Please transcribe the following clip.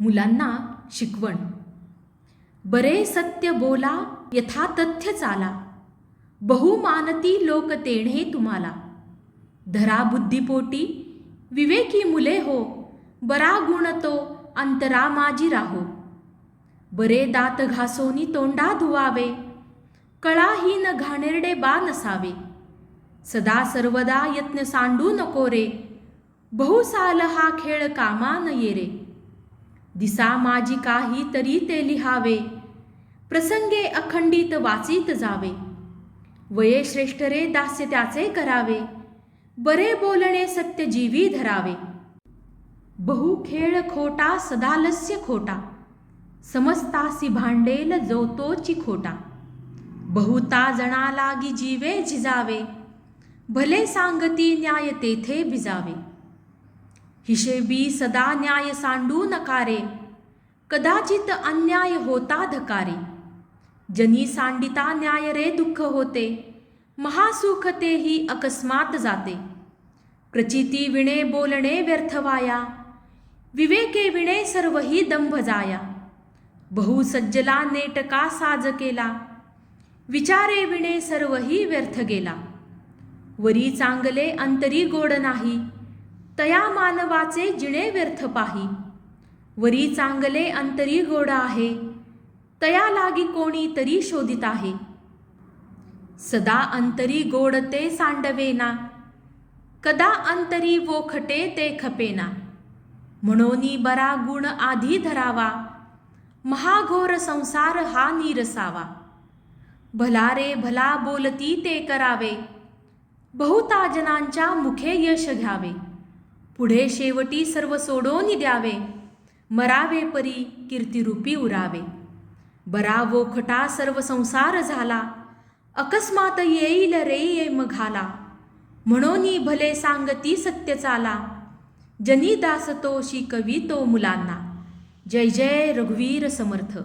मुलांना शिकवण. बरे सत्य बोला यथा तथ्य चाला. बहुमानती लोक तेणे तुम्हाला. धरा बुद्धिपोटी विवेकी मुले हो. बरा गुण तो अंतरा माझी राहो. बरे दात घासोनी तोंडा धुवावे. कळाहीन घाणेरडे बा नसावे सदा सर्वदा यत्न सांडू नको रे. बहुसाल हा खेळ कामा न ये रे दिसा माझी काही तरी ते लिहावे. प्रसंगे अखंडित वाचित जावे. वये श्रेष्ठ रे दास्य त्याचे करावे. बरे बोलणे सत्य जीवी धरावे. बहु खेळ खोटा सदालस्य खोटा. समस्तासी भांडेल जो तोची खोटा. बहुता जणा लागी जीवे झिजावे. भले सांगती न्याय तेथे भिजावे. हिशेबी सदा न्याय सांडू नकारे कदाचित अन्याय होता धकारे. जनी सांडिता न्याय रे दुःख होते महासुख तेही अकस्मात जाते. प्रचिती विणे बोलणे व्यर्थवाया विवेके विणे सर्वही दंभ जाया. बहु सज्जला नेटका साज केला विचारे विणे सर्वही व्यर्थ गेला. वरी चांगले अंतरी गोड नाही तया मानवाचे जिणे व्यर्थ पाही. वरी चांगले अंतरी गोड आहे. तया लागी कोणी तरी शोधित आहे. सदा अंतरी गोड ते सांडवेना. कदा अंतरी वो खटे ते खपेना. म्हणोनी बरा गुण आधी धरावा. महाघोर संसार हा नीरसावा. भला रे भला बोलती ते करावे. बहुता जनांच्या मुखे यश घ्यावे. पुढे शेवटी सर्व सोडोनी द्यावे. मरावे परी कीर्तिरूपी उरावे. बरा वोखटा सर्व संसार झाला. अकस्मात येईल रे ये मघाला म्हणून भले सांगती सत्य चाला. जनी दास तो कवी तो मुलांना. जय जय रघुवीर समर्थ.